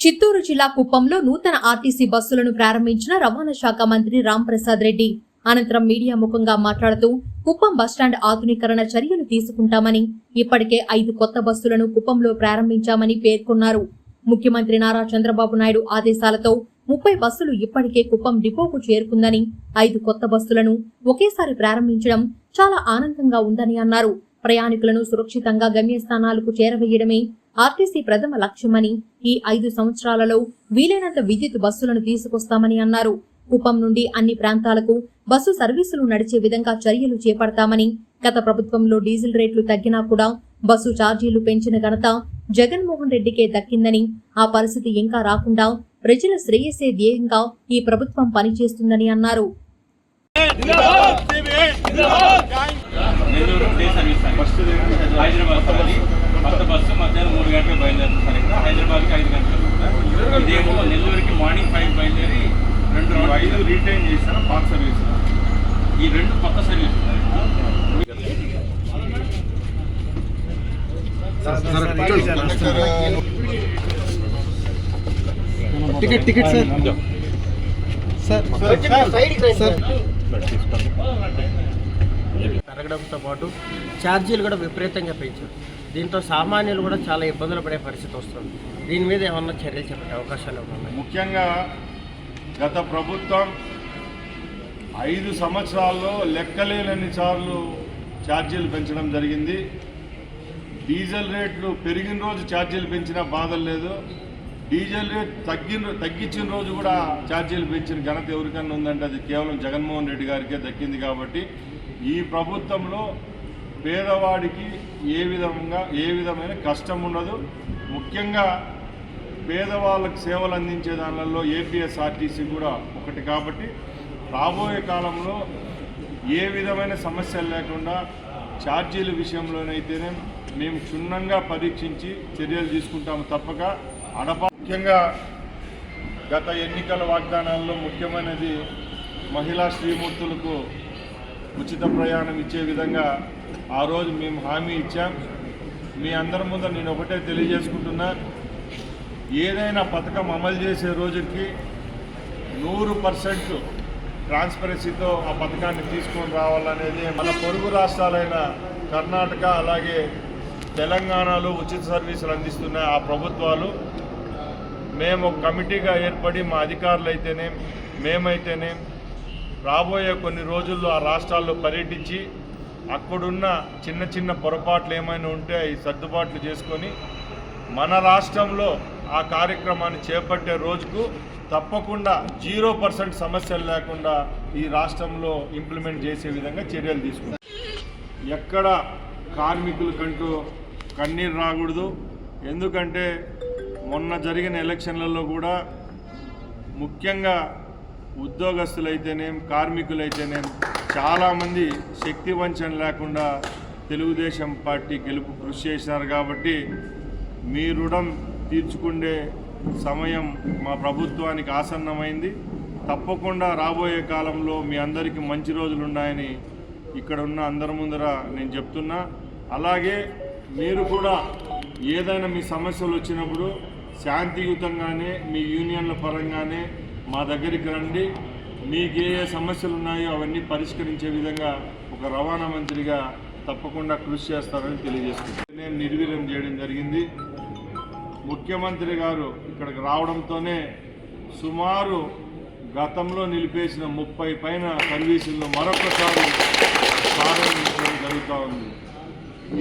చిత్తూరు జిల్లా కుప్పంలో నూతన ఆర్టీసీ బస్సులను ప్రారంభించిన రవాణా శాఖ మంత్రి రాంప్రసాద్ రెడ్డి. అనంతరం మీడియా ముఖంగా మాట్లాడుతూ కుప్పం బస్టాండ్ ఆధునీకరణ చర్యలు తీసుకుంటామని ఇప్పటికే ఐదు కొత్త బస్సులను కుప్పంలో ప్రారంభించామని పేర్కొన్నారు. ముఖ్యమంత్రి నారా చంద్రబాబు నాయుడు ఆదేశాలతో ముప్పై బస్సులు ఇప్పటికే కుప్పం డిపోకు చేరుకుందని ఐదు కొత్త బస్సులను ఒకేసారి ప్రారంభించడం చాలా ఆనందంగా ఉందని అన్నారు. ప్రయాణికులను సురక్షితంగా గమ్యస్థానాలకు చేరవేయడమే ఆర్టీసీ ప్రథమ లక్ష్యమని ఈ ఐదు సంవత్సరాలలో వీలైనంత విద్యుత్ బస్సులను తీసుకొస్తామని అన్నారు. కుప్పం నుండి అన్ని ప్రాంతాలకు బస్సు సర్వీసులు నడిచే విధంగా చర్యలు చేపడతామని గత ప్రభుత్వంలో డీజిల్ రేట్లు తగ్గినా కూడా బస్సు ఛార్జీలు పెంచిన ఘనత జగన్మోహన్ రెడ్డికే దక్కిందని ఆ పరిస్థితి ఇంకా రాకుండా ప్రజల శ్రేయస్సే ధ్యేయంగా ఈ ప్రభుత్వం పనిచేస్తుందని అన్నారు Nellore day service first Hyderabad sir అది కొత్త బస్సు మధ్యాహ్నం మూడు గంటలకు బయలుదేరుతుంది సార్ ఇక్కడ. హైదరాబాద్కి ఐదు గంటలకు ఇదేమో నెల్లూరుకి మార్నింగ్ ఫైవ్ బయలుదేరి రెండు రెండు ఐదు రీటైన్ చేసిన పాత సర్వీస్. ఈ రెండు కొత్త service sir ticket ticket sir. Sir sir పెరగడంతో పాటు ఛార్జీలు కూడా విపరీతంగా పెంచారు. దీంతో సామాన్యులు కూడా చాలా ఇబ్బందులు పడే పరిస్థితి వస్తుంది. దీని మీద ఏమన్నా చర్యలు చెప్పే అవకాశాలు ఉన్నాయి? ముఖ్యంగా గత ప్రభుత్వం ఐదు సంవత్సరాల్లో లెక్కలేనన్ని సార్లు ఛార్జీలు పెంచడం జరిగింది. డీజిల్ రేట్లు పెరిగిన రోజు ఛార్జీలు పెంచినా బాధ లేదు. డీజిల్ రేట్ తగ్గిన తగ్గించిన రోజు కూడా ఛార్జీలు పెంచిన ఘనత ఎవరికన్నా ఉందంటే అది కేవలం జగన్మోహన్ రెడ్డి గారికే దక్కింది కాబట్టి ఈ ప్రభుత్వంలో పేదవాడికి ఏ విధంగా ఏ విధమైన కష్టం ఉండదు. ముఖ్యంగా పేదవాళ్ళకు సేవలు అందించే దానిలో ఏపీఎస్ఆర్టీసీ కూడా ఒకటి కాబట్టి రాబోయే కాలంలో ఏ విధమైన సమస్యలు లేకుండా ఛార్జీల విషయంలోనైతేనే మేము క్షుణ్ణంగా పరీక్షించి చర్యలు తీసుకుంటాము తప్పక. అడప ముఖ్యంగా గత ఎన్నికల వాగ్దానాల్లో ముఖ్యమైనది మహిళా శ్రీమూర్తులకు ఉచిత ప్రయాణం ఇచ్చే విధంగా ఆ రోజు మేము హామీ ఇచ్చాం. మీ అందరి ముందు నేను ఒకటే తెలియజేసుకుంటున్నా. ఏదైనా పథకం అమలు చేసే రోజుకి నూరు పర్సెంట్ ట్రాన్స్పరెన్సీతో ఆ పథకాన్ని తీసుకొని రావాలనేది మన పొరుగు రాష్ట్రాలైన కర్ణాటక అలాగే తెలంగాణలో ఉచిత సర్వీసులు అందిస్తున్న ఆ ప్రభుత్వాలు మేము ఒక కమిటీగా ఏర్పడి మా అధికారులు అయితేనే మేమైతేనే రాబోయే కొన్ని రోజుల్లో ఆ రాష్ట్రాల్లో పర్యటించి అక్కడున్న చిన్న చిన్న పొరపాట్లు ఏమైనా ఉంటే అవి సర్దుబాట్లు చేసుకొని మన రాష్ట్రంలో ఆ కార్యక్రమాన్ని చేపట్టే రోజుకు తప్పకుండా జీరో పర్సెంట్ సమస్యలు లేకుండా ఈ రాష్ట్రంలో ఇంప్లిమెంట్ చేసే విధంగా చర్యలు తీసుకుంటాం. ఎక్కడ కార్మికులకంటూ కన్నీరు రాకూడదు. ఎందుకంటే మొన్న జరిగిన ఎలక్షన్లలో కూడా ముఖ్యంగా ఉద్యోగస్తులైతేనేం కార్మికులైతేనేం చాలామంది శక్తి వంచన లేకుండా తెలుగుదేశం పార్టీ గెలుపు కృషి చేశారు కాబట్టి మీ రుణం తీర్చుకునే సమయం మా ప్రభుత్వానికి ఆసన్నమైంది. తప్పకుండా రాబోయే కాలంలో మీ అందరికీ మంచి రోజులు ఉన్నాయని ఇక్కడ ఉన్న అందరి ముందర నేను చెప్తున్నా. అలాగే మీరు కూడా ఏదైనా మీ సమస్యలు వచ్చినప్పుడు శాంతియుతంగానే మీ యూనియన్ల పరంగానే మా దగ్గరికి రండి. మీకు ఏ ఏ సమస్యలు ఉన్నాయో అవన్నీ పరిష్కరించే విధంగా ఒక రవాణా మంత్రిగా తప్పకుండా కృషి చేస్తారని తెలియజేస్తున్నాను. నేను నిర్వీర్యం చేయడం జరిగింది. ముఖ్యమంత్రి గారు ఇక్కడికి రావడంతోనే సుమారు గతంలో నిలిపేసిన ముప్పై పైన సర్వీసులను మరొకసారి ప్రారంభించడం జరుగుతూ ఉంది.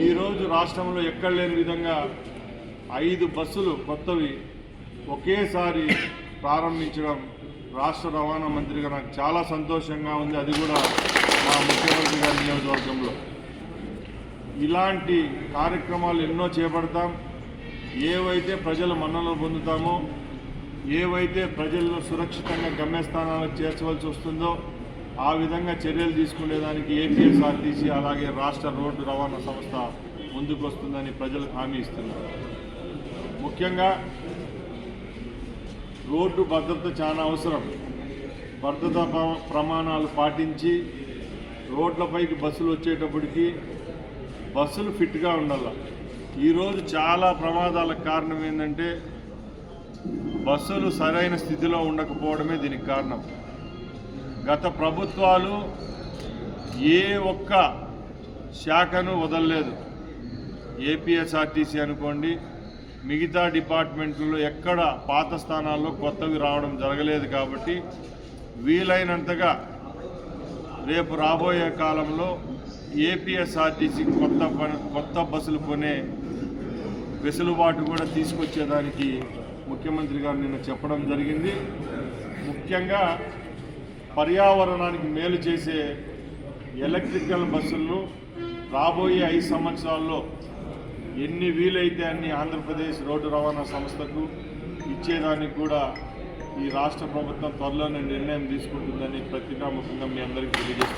ఈరోజు రాష్ట్రంలో ఎక్కడ లేని విధంగా ఐదు బస్సులు కొత్తవి ఒకేసారి ప్రారంభించడం రాష్ట్ర రవాణా మంత్రిగా నాకు చాలా సంతోషంగా ఉంది. అది కూడా మా ముఖ్యమంత్రి గారి నియోజకవర్గంలో. ఇలాంటి కార్యక్రమాలు ఎన్నో చేపడతాం. ఏవైతే ప్రజలు మన్నలు పొందుతామో ఏవైతే ప్రజలను సురక్షితంగా గమ్యస్థానాలకు చేర్చవలసి వస్తుందో ఆ విధంగా చర్యలు తీసుకునేదానికి ఏపీఎస్ఆర్టీసీ అలాగే రాష్ట్ర రోడ్డు రవాణా సంస్థ ముందుకు వస్తుందని ప్రజలకు హామీ ఇస్తున్నారు ముఖ్యంగా రోడ్డు భద్రత చాలా అవసరం. భద్రతా ప్ర- ప్రమాణాలు పాటించి రోడ్లపైకి బస్సులు వచ్చేటప్పటికి బస్సులు ఫిట్గా ఉండాలి. ఈరోజు చాలా ప్రమాదాలకు కారణం ఏంటంటే బస్సులు సరైన స్థితిలో ఉండకపోవడమే దీనికి కారణం. గత ప్రభుత్వాలు ఏ ఒక్క శాఖను వదలలేదు. ఏపీఎస్ఆర్టీసీ అనుకోండి మిగతా డిపార్ట్మెంట్లలో ఎక్కడ పాత స్థానాల్లో కొత్తవి రావడం జరగలేదు కాబట్టి వీలైనంతగా రేపు రాబోయే కాలంలో ఏపీఎస్ఆర్టీసీ కొత్త కొత్త బస్సులు కొనే వెసులుబాటు కూడా తీసుకొచ్చేదానికి ముఖ్యమంత్రి గారు నిన్న చెప్పడం జరిగింది. ముఖ్యంగా పర్యావరణానికి మేలు చేసే ఎలక్ట్రికల్ బస్సులను రాబోయే ఐదు సంవత్సరాల్లో ఎన్ని వీలైతే అన్ని ఆంధ్రప్రదేశ్ రోడ్డు రవాణా సంస్థకు ఇచ్చేదానికి కూడా ఈ రాష్ట్ర ప్రభుత్వం త్వరలోనే నిర్ణయం తీసుకుంటుందని పత్రికాముఖంగా మీ అందరికీ తెలియజేస్తున్నాను.